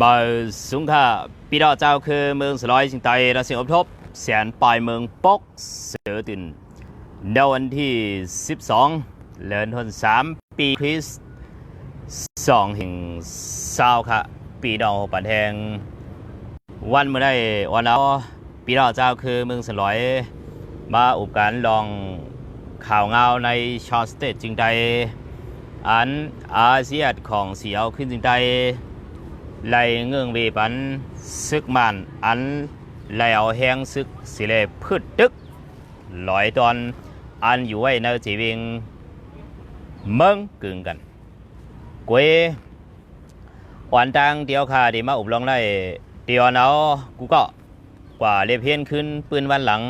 มาสูงค่ะปีดาเจ้าคือเมืองสลอยสิงไตและเสียงอพทบแสนปลายเมืองปกเสือตินในวันที่ 12เดือนธันวามปีคริสสองหิงเศร้าค่ะ ปีดองปันแทง วันเมื่อได้วันแล้วปีดาเจ้าคือเมืองสลอย มาอุปการลองข่าวเงาในชอสเตทจึงใดอันอาเซียนของเสียวขึ้นจึงใด ไล่เงื่องเวปันซึกมันอันไล่เอาแหงซึกสิเลพืชตึกลอยตอนอันอยู่ไว้ในจีวิงเมืองกึ่งกันกวยวันตังเดียวค่ะที่มาอุบลงได้เดียวเนากูก็กว่าเรียเพี้ยนขึ้น ปืนวันหลัง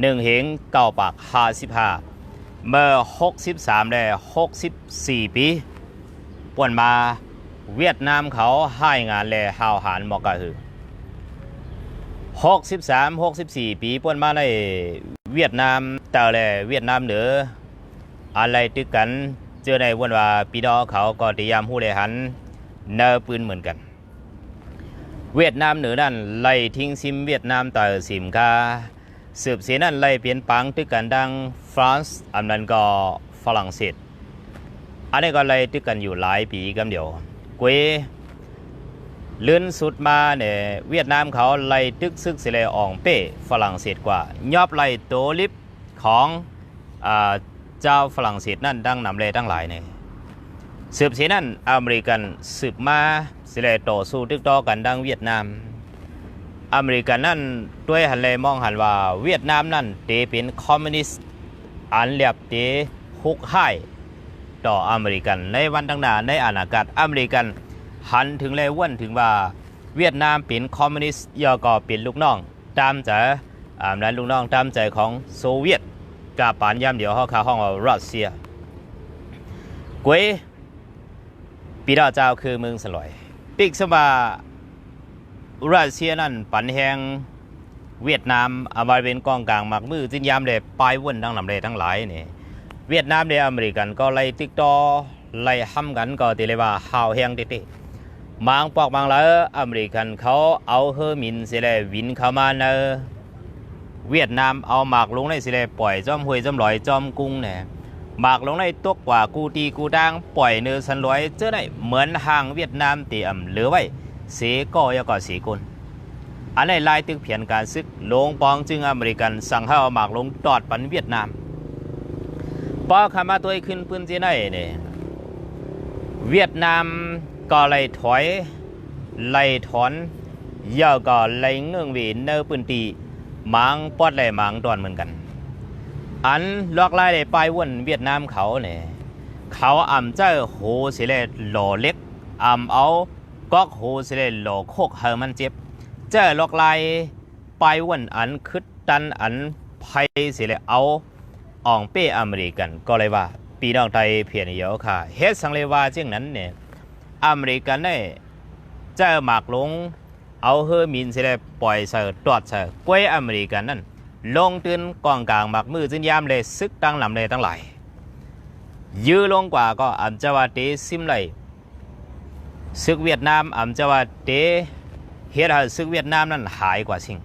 หนึ่งเหงเก้าปากห้าสิบห้าเมื่อหกสิบสามได้หกสิบสี่ปีป่วนมา เวียดนามเขาให้งานแลหาวหานมอกะหือ63 64ปีป่วนมาในเวียดนามแต่แลเวียดนามเหนืออะไรตึกกันเจอในวันว่าปีดอเขาก็ติยามหู้เลหันเนอปืนเหมือนกัน เวียดนามเหนือนั่นไล่ทิ้งซิมเวียดนามต่อสิมคาสืบเสียนั่นไล่เปลี่ยนปังตึกกันดังฟรานซ์อันนั้นก็ฝรั่งเศสอันนี้ก็ไล่ตึกกันอยู่หลายปีกันเดียว กวยลื่นสุดมาเนี่ยเวียดนามเขาไล่ตึกซึกสิเลอองเป้ฝรั่งเศสกว่ายอบไล่โตลิฟของเจ้าฝรั่งเศสนั่นดังนำเลตั้งหลายเนี่ยสืบเสีนั่นอเมริกันสืบมาสิเลต่อสู้ตึกต่อกันดังเวียดนาม อเมริกันนั่นด้วยหันเลยมองหันว่าเวียดนามนั่นเตเป็นคอมมิวนิสต์อันเรียบเตฮุกให้ ต่ออเมริกัน ในวันตั้งหน้าในอนาคตอเมริกัน หันถึงเลยว่นถึงว่าเวียดนามเป็นคอมมิวนิสต์ยอก็เป็นลูกน้อง ตามใจอ่านั้นลูกน้องตามใจของโซเวียตกับปานยามเดียวเขาขาห้องว่ารัสเซียกวยปีดาเจ้าคือเมืองสลอย ปิกสว่ารัสเซียนั่นปันแหงเวียดนามอาบาเป็นกองกลางหมักมือจินยามเลยปลายว่นทั้งลำเลยทั้งหลายนี่ เวียดนามและอเมริกันก็ไล่ติดต่อไล่ห้ำกันก็ตีเลยว่าหาวแหงติติบางปอกบางแล้วอเมริกันเขาเอาเฮอร์มินสิเลยวินเข้ามาในอเวียดนามเอาหมากลงในสิเลยปล่อยจอมห้วยจอมลอยจอมกุ้งเนี่ยหมากลงในตกกว่ากูตีกูดังปล่อยเนื้อสันลอยเจอได้เหมือนห่างเวียดนามตีอ่ำเหลือไว้เสก็ยก็สีกุลอันในลายตึกเพียนการซึกลงปองจึงอเมริกันสั่งให้เอาหมากลงตอดปันเวียดนาม พอขามาตัวขึ้นพื้นที่ไนเนี่ยเวียดนามก็ไล่ถอยไล่ถอนเย่าก็ไล่เงื่องวีเนอปืนตีหมางปอดไล่หมางดอนเหมือนกัน อันลอกไล่ได้ไปวนเวียดนามเขาเนี่ยเขาอ่ำเจ้าโหสิเลหล่อเล็กอ่ำเอาก๊อกโหสิเลหล่อโคกเฮอมันเจ็บ เจ้าลอกไล่ไปวนอันคึดตันอันไพสิเลเอา อองเป้อเมริกันก็เลยว่าปีน้องไทยเพียนเยอะค่ะเฮ็ดสังเลว่าเช่นนั้นเนี่ยอเมริกันเนี่ยเจ้าหมากลงเอาเฮอมินเสิได้ปล่อยเสือตรวจเสือกล้วยอเมริกันนั่นลงตื่นกองกลางหมากมือจินยามเลยซึกตั้งลำเลยตั้งหลายยื้อลงกว่าก็อัมจาวาเตซิมเลยซึกเวียดนามอัมจาวาเตเฮ็ดให้ซึกเวียดนามนั่นหายกว่าสิ่ง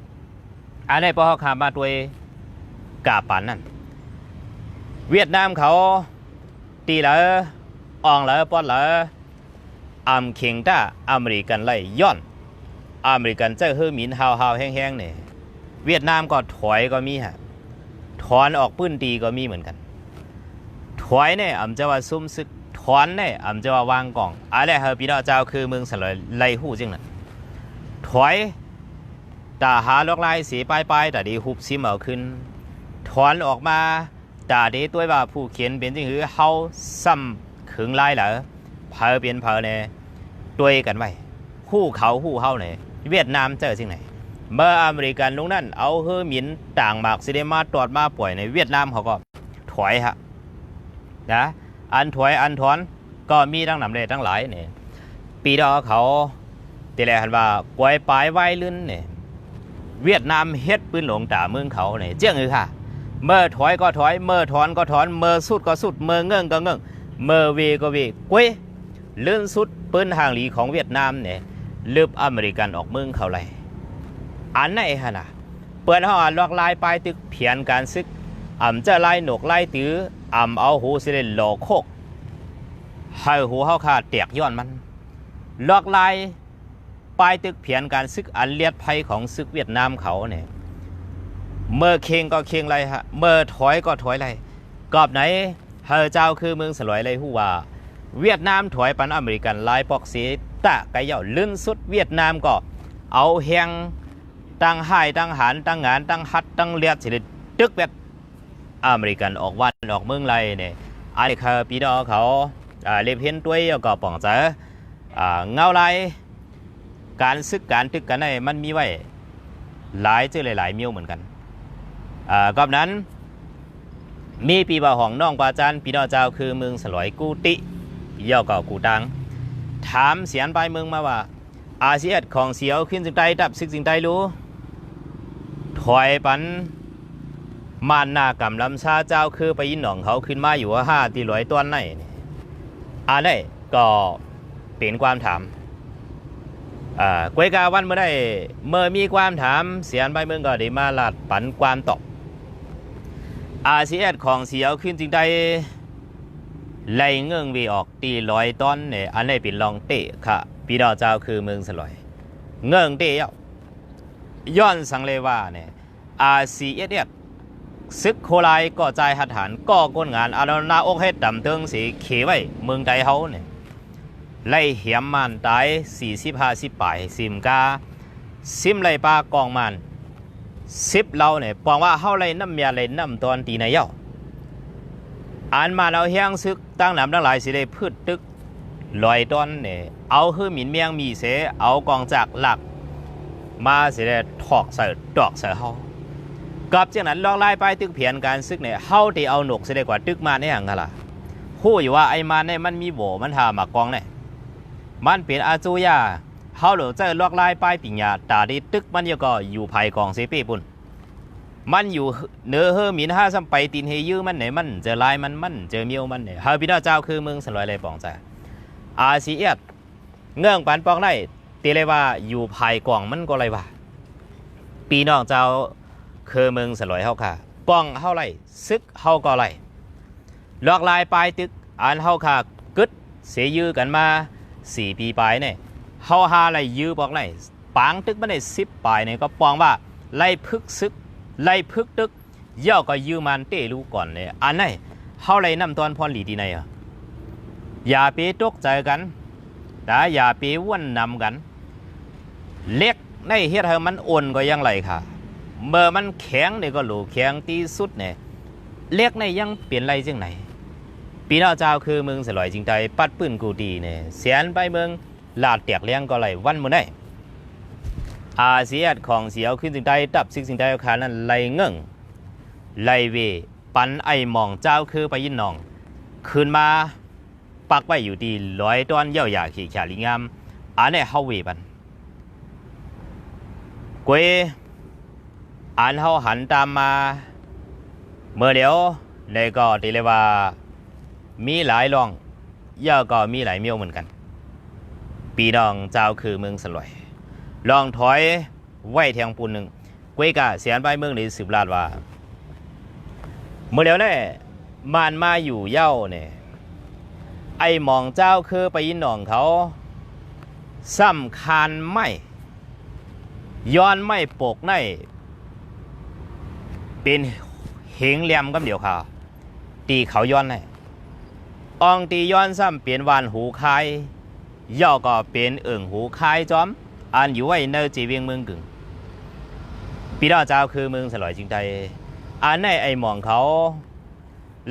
อันนี้พอเขาขามาด้วยกาปานนั่น เวียดนามเขาตีแล้วอ่องแล้วป้อนแล้วอำเข่งต้าอเมริกันไล่ย้อนอเมริกันเจ้าเฮอหมินฮาวฮาวแห้งๆเนี่ยเวียดนามก็ถอยก็มีฮะถอนออกปื้นตีก็มีเหมือนกัน ถอยเนี่ยอำจะว่าซุ่มซึกถอนเนี่ยอำจะว่าวางกล่องอะไรเฮอพี่น้องเจ้าคือเมืองสลายไล่หู้จริงน่ะถอยตาหาลอกลายสีปลายปลายแต่ดีหุบซิมเอาขึ้น ถอนออกมา ตาดีตัวว่าผู้เขียนเป็นจริงคือเฮาซ้ำขึงลายเหรอเพอเปลี่ยนเพอเนี่ยด้วยกันไว้คู่เขาคู่เฮาเนี่ยเวียดนามเจอสิ่งไหนเมื่ออเมริกันลงนั่นเอาเฮอหมินต่างหมากซิเดมาตรวจมาป่วยในเวียดนามเขาก็ถอยฮะนะอันถอยอันถอนก็มีทั้งนำเลยทั้งหลายเนี่ยปีดอเขาตีแลหันว่ากวยปลายไว้ลื่นเนี่ยเวียดนามเฮ็ดปืนหลงตาเมืองเขาเนี่ยเจ้างือค่ะ เมื่อถอยก็ถอย เมื่อถอนก็ถอน เมื่อสุดก็สุด เมื่อเงื่งก็เงื่งเมื่อเวก็เวกวยลื่นสุดปืนห่างหลีของเวียดนามเนี่ยลืบอเมริกันออกเมืองเขาไรอันไหนฮะนะเปิดห้องอ่านลอกลายปลายตึกเพียนการซึกอ่ำจะไล่หนกไล่ตื้ออ่ำเอาหูสิเลนหลอกโคกให้หูเฮาขาดเตียกย้อนมันลอกลายปลายตึกเพียนการซึกอันเลียดภัยของซึกเวียดนามเขาเนี่ย เมื่อเคงก็เคงไรฮะเมื่อถอยก็ถอยไรกอบไหนเฮอเจ้าคือเมืองสลอยไรหูว่า เวียดนามถอยปันอเมริกันลายปอกสีตะไกเหย่าลื่นสุดเวียดนามก็เอาแหงตั้งไห้ตั้งหานตั้งงานตั้งฮัดตั้งเลียดสิริตึกเวียดอเมริกันออกวันออกเมืองไรเนี่ยอันนี้คือปีดอเขาอ่าเล็บเห็นตัวยก็ป่องเจอ่าเงาไรการซึกการตึกกันในมันมีไว้หลายเจอหลายๆเมียวเหมือนกัน อ่ากอบนั้นมีปีบ่าของน้องปาจันพี่น้องเจ้าคือเมืองสลอยกูติย่อก็กูตัง ถามเสียนไปเมืองมาว่า อาเซียนของเสียวขึ้นจึงใดดับซึกจึงใดรู้ถอยปันมานหน้ากำลำซาเจ้าคือไปยินหนองเขาขึ้นมาอยู่ว่าห้าตีร้อยต้นไหนนี่อันได้ก็เป็นความถามอ่ากวยกาวันเมื่อได้เมื่อมีความถามเสียนไปเมืองก็ได้มาลาดปันความตอบ อาเซียนของเสียวขึ้นจึงได้ไล่เงื่องวีออกตีร้อยต้นเนี่ยอันนี้เป็นลองเตะค่ะพี่ดาวเจ้าคือเมืองสลอย เงื่องเตะย้อนสังเลยว่าเนี่ยอาเซียนเนี่ยซึกโคไลายก็ใจหัดหันก็ก้นงานอาณานาอกเฮ็ดดำเทิงสีเขไว้เมืองใดเฮาเนี่ยไล่เหียมมันตายสี่สิบห้าสิบปลายสิมกาซิมไล่ปลากองมัน สิบเราเนี่ยปองว่าเฮาไรน้ำยาไรน้ำตอนตีในเย้าอ่านมาเราเฮียงซึกตั้งน้ำตั้งหลายสิได้พืชตึกลอยต้นเนี่ยเอาคือหมินเมียงมีเสเอากองจากหลัก มาสิได้ถอกใส่ดอกใส่เฮากับจากนั้นลองไล่ไปตึกเพียนการซึกเนี่ยเฮาที่เอาหนกสิได้กว่าตึกมาในอย่างนั้นล่ะฮู้อยู่ว่าไอ้มาเนี่ยมันมีโบมันหามากองเนี่ยมันเป็นอาจูยา เฮาเหลือเจอลอกล่ไปปิญญาตาดีตึกมันยังก็อยู่ภายกองเซป้ปุ่นมันอยู่เนื้อเฮอหมินห้าซัมไปตีนเฮยื้อมันไหนมันเจอลายมันมันเจอเมียวมันเนี่ยเฮาพี่น้าเจ้าคือเมืองสลอยเลยปองจ้ะอาซีเอียดเงื่องปันปองได้ตีเลยว่าอยู่ภายกองมันก็เลยว่าปีน้องเจ้าคือเมืองสลอยเฮาค่ะกองเฮาไรซึกเฮาก็ไรลอกลายปลายตึกอันเฮาค่ะกึดเสียยื้อกันมาสี่ปีปลายเนี่ย เฮาหาไรยื้อบอกไรปางตึกมันได้สิบปลายเนี่ยก็ปองว่าไล่พึกซึกไล่พึกตึกเย่าก็ยืมมันเตะรู้ก่อนเลยอันไหนเฮาไล่นำตอนพรหลีดีในอะอย่าไปตกใจกันแต่อย่าไปว่นนำกัน เล็กในเฮ็ดให้มันอ่อนก็ยังไรค่ะ เมื่อมันแข็งเนี่ยก็หลูแข็งตีสุดเนี่ยเล็กในยังเปลี่ยนไรจังไหนปีน้าเจ้าคือเมืองสลอยจริงใจปัดปืนกูดีเนี่ยเสียนไปเมือง ลาดเตียกเลี้ยงก็ไรวันมื้อไหนอาเซียนของเสียวขึ้นสิ่งใดดับสิ่งสิ่งใดอาขานั้นไหลเงื่งไหลเว ปันไอหมองเจ้าคือไปยินนอง คืนมาปักไว้อยู่ดีร้อยต้นเย่าหยาขี่ขาลิงามอันนี้เฮาเวปันกวยอันเฮาหันตามมาเมื่อเดียวในก็ตีเลยว่ามีหลายรองเย่าก็มีหลายเมียวเหมือนกัน ปีดองเจ้าคือเมืองสลอยลองถอยไหวแทงปูนหนึ่งกวยกะเสียนไปเมืองนี้สืบลาดว่า เมื่อเดียวเนี่ยมันมาอยู่เย้าเนี่ยไอหมองเจ้าคือไปยินหนองเขาสำคัญไม่ย้อนไม่ปกในเป็นเหงเหลี่ยมกับเดียวค่ะตีเขาย้อนให้อองตีย้อนซ้ำเปลี่ยนวานหูคาย ย่อก็เป็นเอิงหูคายจอม อันอยู่ไว้ในจีเวียงเมืองกึ่งปีดาเจ้าคือเมืองสลอยจิงใจอันในไอหมองเขา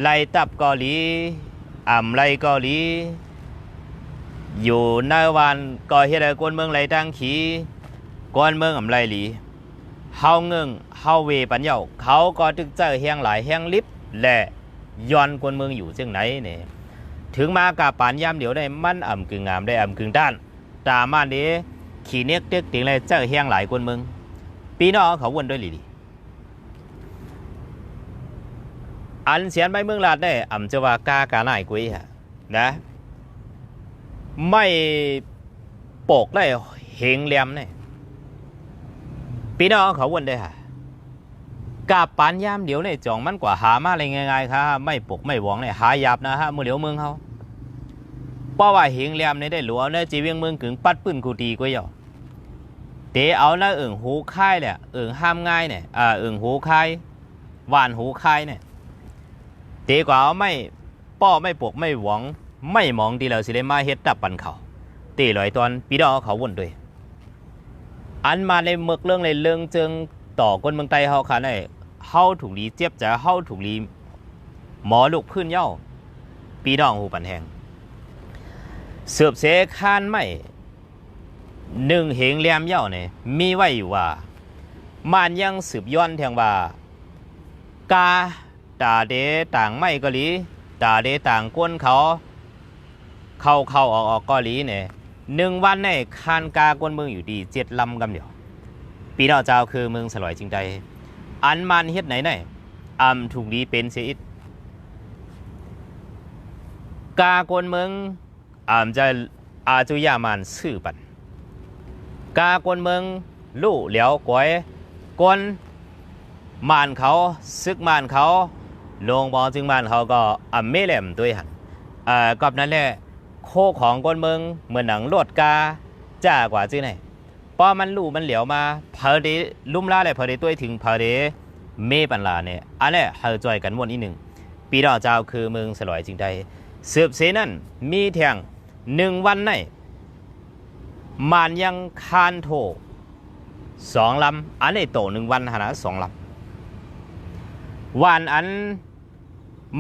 ไล่ตับเกาหลีอ่ำไล่เกาหลี อยู่ในวันก่อเฮ็ดให้กวนเมืองไล่ตั้งขีกวนเมืองอ่ำไล่หลีเฮาเงิงเฮาเวปัญญาเขาก็ตึกเจอแหงหลายแหงลิบและย้อนกวนเมืองอยู่จึงไหนเนี่ย ถึงมากับปานยามเดียวได้มันอ่ำกึ่งงามได้อ่ำกึ่งด้าน ตามานี้ขี่เนียกเต็กติงเลยเจอเฮียงหลายคนมึง ปีนอเขาวนด้วยหลีดีอันเสียนไปเมืองลาดได้อ่ำจะว่ากากาหน่ายกุยฮะนะ ไม่โปกได้เหงเหลี่ยมเนี่ยพี่น้อเขาวนได้ค่ะ กาปานยามเดี๋ยวเนี่ยจ่องมันกว่าหามาอะไรง่ายๆครับไม่ปกไม่หวงเนี่ยหายาบนะฮะมือเหลียวเมืองเขาเพราะว่าเหงเหลี่ยมเนี่ยได้หลวเนี่ยจีเวียงเมืองกึ่งปัดปืนกูตีกว่าหยอเตเอาหน้าเอิ่งหูค่ายเนี่ยเอิ่งห้ามง่ายเนี่ยอ่าเอิ่งหูค่ายหวานหูค่ายเนี่ยเตกว่าเอาไม่ป้อไม่ปกไม่หวง ไม่มองดีแล้วสิได้มาเฮ็ดตับปันเขาตีลอยตอนปีดอเขาวนด้วยอันมาในเมือกเรื่องในเรื่องจิงต่อคนเมืองไต้เฮาค่ะใน เฮาถูกลีเจ็บจะเฮาถูกลีหมอลูกพื้นเย้าปีดองหูปันแหงเสือบเสคานไม่หนึ่งเหงเหลี่ยมเย้าเนี่ยมีไว้อยู่ว่า มันยังสืบย้อนแทงว่ากาตาเดต่างไม่ก็หลีตาเดต่างก้นเขา เข้าเข้าออกออกกาหลีเนี่ยหนึ่งวันในคานกากวนเมืองอยู่ดีเจ็ดลำกำเดียว ปีนอเจ้าคือเมืองสลอยจริงใจ อันมันเฮ็ดไหนไหนอำถูกดีเป็นเสียอิดกากนเมืองอำจะอาจุยามันซื่อปันกากนเมืองลู่เหลียวกวยกนมานเขาซึกมานเขาลงบอจึงมานเขาก็อำเมแหลมด้วยหันอ่อกับนั้นแหละโคของคนเมืองเหมือนหนังโลดกาจ้ากว่าจื้อไหน พอมันลู่มันเหลียวมาเพอเดลุ่มล่าเลยเพอเดตัวถึงเพอเดเมปันลาเนี่ยอันนี้เฮาจอยกันวนอีกหนึ่งปีดอกเจ้าคือเมืองสลอยจริงใดสืบเสนั่นมีแทงหนึ่งวันในมันยังคานโถสองลำอันนี้โตหนึ่งวันหนะสองลำวันอัน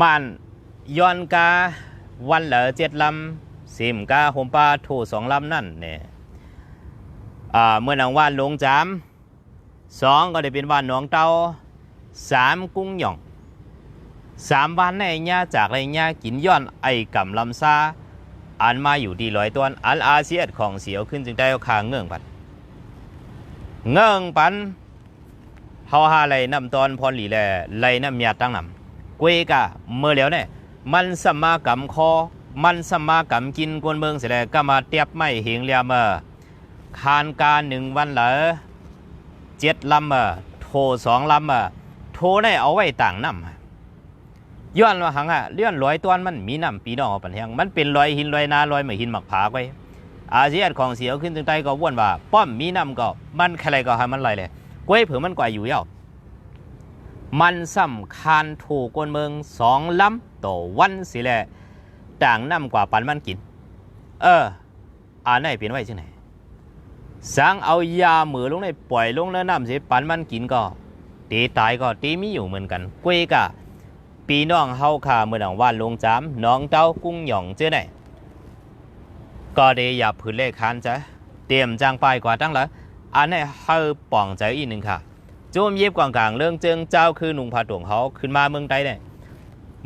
มันย้อนกาวันเหลือเจ็ดลำสิมกาโฮมปลาถูสองลำนั่นเนี่ย เมื่อนางว่านลงจามสองก็ได้เป็นว่านหนองเตาสามกุ้งหย่องสามวันในญ่าจากไรญ่ากินย้อนไอกำลำซาอันมาอยู่ดีลอยตัวนอันอาเซียนของเสียวขึ้นจึงได้เอาคางเงื่องปันเงื่องปันเฮาหาไรนำตอนพรหลีแลไรน้ำยาตั้งนำกวยกะเมื่อแล้วเนี่ยมันสมากำคอ มันสมากำกินกวนเมืองเสร็จแล้วก็มาเตียบไม่เหงเรียมเออ คานการหนึ่งวันเหลอเจ็ดลำเออโทสองลำเออโทได้เอาไว้ต่างน้ำย้อนว่าหังอะเลื่อนลอยตัวนมันมีน้ำปีน้องเอาปันแหงมันเป็นลอยหินลอยนาลอยเหมือนหินหมักผาไว้อาเซียนของเสียวขึ้นถึงใต้ก็ว่วนว่าป้อมมีน้ำก็มันใครก็ให้มันลอยเลยกล้วยเผือมันกว่าอยู่เย้ามันสำคัญถูกกวนเมืองสองลำต่อวันสิแหละต่างน้ำกว่าปันมันกิน เอออ่านได้เปลี่ยนไว้จังไหน สั่งเอายาหมือลงในปล่อยลงแล้วน้ำเสิปันมันกินก็ตีตายก็ตีมีอยู่เหมือนกันกวยกะปีน้องเฮาขาเมื่อหนังว่านลงจามน้องเต้ากุ้งหย่องเจ้าไหนก็ได้ยาผืนเลขคันจ้ะเตรียมจางไปกว่าตั้งละอันนี้เฮาป่องใจอีกหนึ่งค่ะโจมเย็บกางกลางเรื่องเจิงเจ้าคือหนุ่งผาตวงเขาขึ้นมาเมืองไต้เนี่ย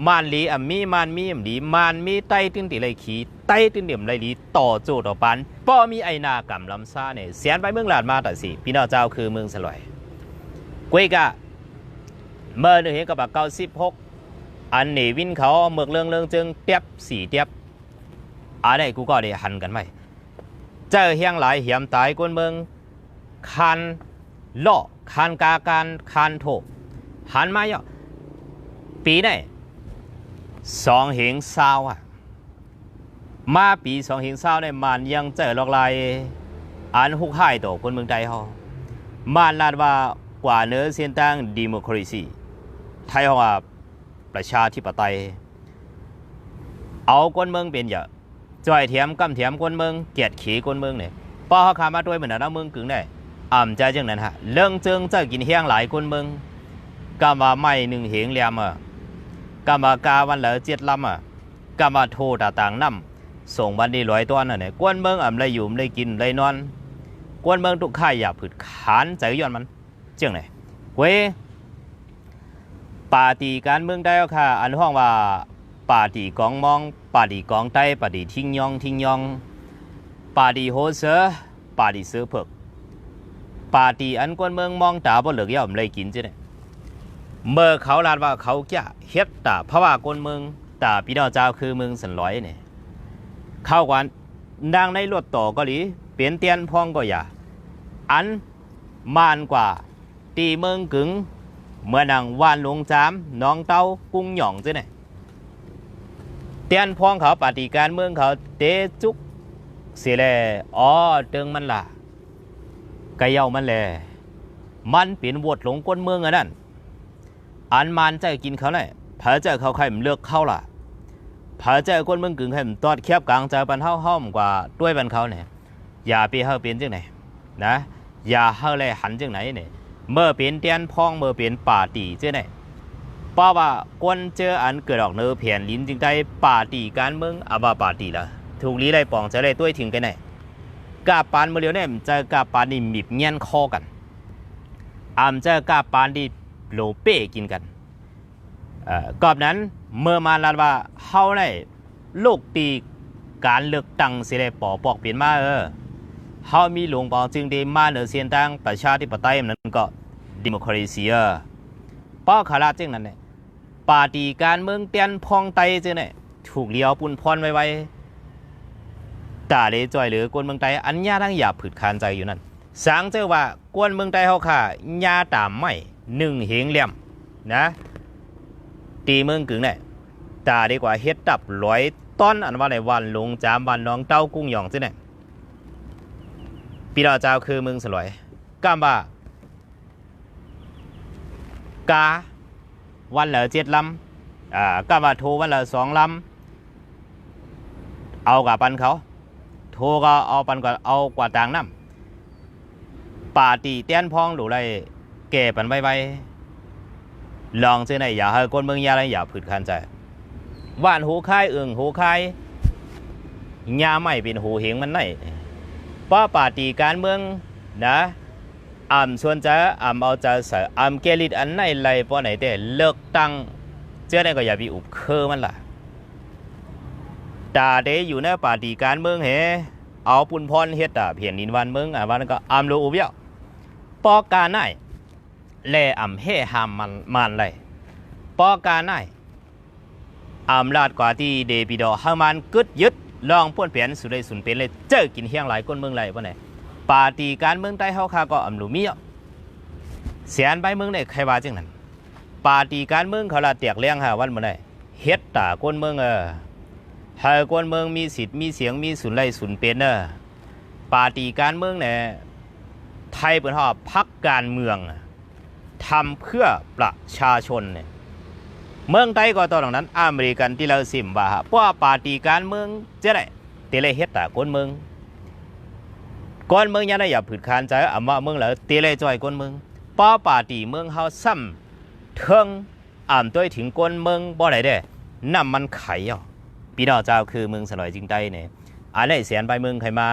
มานหลีอะมีมานมีอ่ำหลีมานมีไต้ติ้นติเลยขี ต้ติ้นเดี่ยมเลยหลีต่อโจต่อปันป้อมีไอนากำลำซ่าเนี่ยเสียนไปเมืองลาดมาแต่สิพี่น้องเจ้าคือเมืองสลอยกวยกะเมื่อหนึ่งเห็นกับเก้าสิบหกอันนี้วินเขาเมือกเรื่องเรื่องจิงเตียบสี่เตียบอะไรกูก็ได้หันกันไหมเจอเฮียงหลายเหียมตายกวนเมืองคันล่อคานกาการคานโถหันมาเยอะปีไหนสองเหงซาวอะ มาปีสองเหงซาวในมันยังเจอลอกลายอันหุกหายต่อคนเมืองไทยฮอมันลาดว่ากว่าเนื้อเส้นตั้งดิโมคราซีไทยฮอว่าประชาธิปไตย เอาคนเมืองเป็นอย่าจ่อยเทียมกำเทียมคนเมืองเกียดขี่คนเมืองเนี่ยป้อเขาขามาด้วยเหมือนน้าเมืองกึ่งได้อ่ำใจจังนั้นฮะเรื่องจิงจะกินเฮียงหลายคนเมืองกามาไม่หนึ่งเหงเลียมอะกามากาวันเหลือเจ็ดลำอะกามาโทต่างน้ำ ส่งวันดีร้อยตัวน่ะเนี่ยกวนเมืองอ่ำเลยอยู่เลยกินเลยนอน กวนเมืองทุกข่ายอย่าผึดขานใจย้อนมัน เจียงไหนเว้ยปาตีการเมืองได้แล้วค่ะ อันห้องว่าปาตีกองมองปาตีกองใต้ปาตีทิ้งยองทิ้งยองปาตีโฮเซอปาตีเสือเผือกปาตีอันกวนเมืองมองตาบ่เหลือกย่อมเลยกินเจ้ะเนี่ยเมื่อเขาลาดว่าเขาจะเฮ็ดตาเพราะว่ากวนเมืองตาพี่น้องเจ้าคือเมืองสันร้อยเนี่ย เข้ากวนนางในรถต่อก็หลีเปลี่ยนเตียนพองก็อย่า อันมานกว่า ตีเมืองกึงเมื่อนางวานหลวงจามน้องเต้ากุ้งหย่องจ้ะเนี่ยเตียนพองเขาปฏิการเมืองเขาเตจุกเสียแลอ๋อเติงมันล่ะกะเย้ามันแลมันเป็นวดหลงก้นเมืองอันนั้นอันมันใจกินเขาเนี่ยเผอใจเขาใครมเลือกเข้าล่ะ ผอใจก้นเมืองกึ่งให้มันตอดเคียบกลางใจปันเทาห้อมกว่าด้วยปันเขาเนี่ยอย่าไปเฮาเป็นจังไหนนะอย่าเฮาเลยหันจังไหนเนี่ยเมื่อเป็นเตียนพองเมื่อเป็นป่าตีจังไหนเพราะว่ากวนเจออันเกิดออกเนื้อเพียนลิ้นจึงได้ป่าตีการเมืองอาบาป่าตีละถูกลีได้ปองจะได้ด้วยถึงกันไหนกาปานเมื่อเดียวเนี่ยมันจะกาปานนี่มีบเงี้ยนคอกันอามจะกาปานที่โลเป้กินกันเอ่อกอบนั้น เมื่อมาลาดว่าเฮาได้โลกตีการเลือกตั้งสิได้ปอปอกเปลี่ยนมาเออเฮามีหลวงปอจึงได้มาเหนือเสียนตั้งประชาธิปไตยนั้นก็ดิโมคราซีป้อขาลาจึงนั้นเนี่ยปาตีการเมืองเตียนพองไตจึงเนี่ยถูกเลี้ยวปุ่นพรไว้ไว้ตาเลยจ่อยหรือกวนเมืองไตอันญาทั้งหยาบผืดคานใจอยู่นั่นสางเจอว่ากวนเมืองไตเฮาค่ะญาตามไม่หนึ่งเหงเหลี่ยมนะ ตีเมืองกึ่งเนี่ยตาดีกว่าเฮ็ดตับร้อยต้นอันว่าในวันลงจามวันน้องเต้ากุ้งหยองจึงเนี่ยปีดาเจ้าคือเมืองสลวยกามบ่ากาวันเหละเจ็ดลำอ่ากาบ่าโทวันเหละสองลำเอากับปันเขา โทก็เอาปันกว่าเอากว่าต่างน้ำป่าตีเตี้ยนพองหรือไรแก่ปันไวไว้ ลองเจ้าไหนอย่าให้คนเมืองยาอะไรอย่าผืดคันใจว่านหูคายเอึ่งหูคายยาไม่เป็นหูเหงมันไหนป้าปาตีการเมืองนะอ่ำส่วนจะอ่ำเอาจะใส่อ่ำเกลิดอันไหนไรป้อไหนแต่เลิกตั้งเจ้าไหนก็อย่าไปอุบเคอมันล่ะตาเดอยู่ในปาตีการเมืองเหเอาปุ่นพรเฮ็ดอะเพียนนินวันเมืองอะวันก็อ่ำรู้อุบเยาปอการไหน แลอ่ำเฮหามมันมันเลยปอการไหนอำลาดกว่าที่เดปิดอฮามันกึดยึดลองพ่นเปลี่ยนสุดเลยสุนเป็นเลยเจอกินเฮียงหลายก้นเมืองไรป่ะไหนปาตีการเมืองใต้เฮาคาก็อำลูมีอะเสียนไปเมืองเนี่ยใครว่าจังนั้นปาตีการเมืองเขาละเตียกเลี้ยงหาวันเมื่อไหร่เฮ็ดตาก้นเมืองเออหาก้นเมืองมีสิทธิ์มีเสียงมีสุนไรสุนเป็นเออปาตีการเมืองเนี่ยไทยเป็นหอบพักการเมือง ทำเพื่อประชาชนเนี่ยเมืองไทยก็ตอนนั้นอเมริกันที่เราสิมว่าเพราะว่าปาร์ตี้การเมืองจะได้เตเลเฮ็ดตาคนเมืองก้อนเมืองยังได้อย่าผืดคานใจอ่ำว่าเมืองแล้วเตเลจอยคนเมืองป้าปาร์ตี้เมืองเฮาซ้ำเทิงอ่ำด้วยถึงก้นเมืองบ่ได้เด้น้ำมันไข่อะพี่น้องเจ้าคือเมืองสลอยจริงใต้เนี่ยอันนี้เสียนไปเมืองใครมา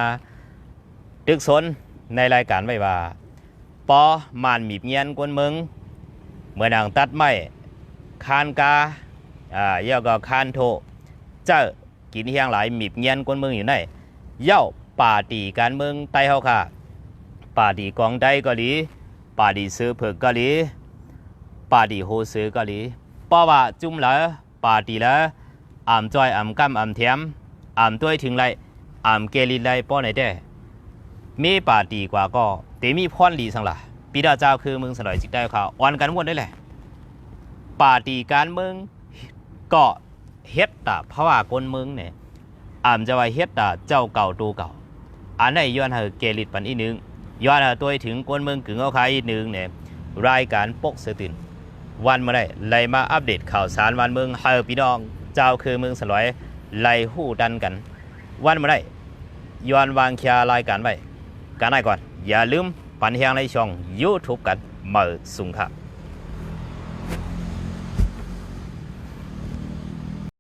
ตึกสนในรายการไว้ว่า ปอมานมีบเงียนก้นเมืองเมื่อนางตัดไม้คานกาอ่าเย่าก็คานโทเจ้ากินเฮียงหลายมีบเงียนกวนเมืองอยู่ไหนเย่าป่าตีการเมืองไต้เฮาค่ะป่าตีกองได้ก็ดีป่าตีซื้อเผือกก็ดีป่าตีโฮซื้อก็ดีเพราว่าจุ่มแล้วป่าตีแล้วอ่ำจอยอ่ำกำอ่ำเทียมอ่ำด้วยถึงไรอ่ำเกลินไรป้อไหนได้มีป่าตีกว่าก็ เตมีพรดีสังละปีดาเจ้าคือมืองสลอยจิกได้ข่าวอ่อนกันวนได้แหละปาร์ตีการเมืองก็เฮ็ดตาเพราะว่ากนเมืองเนี่ยอามจะว่าเฮ็ดตาเจ้าเก่าตูเก่า อันไหนย้อนเฮาเกลิดปันอีหนึงย้อนเฮาตัวถึงกนเมืองกึ่งเอาคายอีหนึงเนี่ยรายการปกเสตื่นวันมาได้ไล่มาอัปเดตข่าวสารวันเมืองเฮาพี่น้องเจ้าคือเมืองสลอยไล่หู้ดันกัน วันมาได้ย้อนวางเคียรายการไว้กันได้ก่อน อย่าลืมปันเฮียงในช่อง YouTube กันเมื่อสุงครับ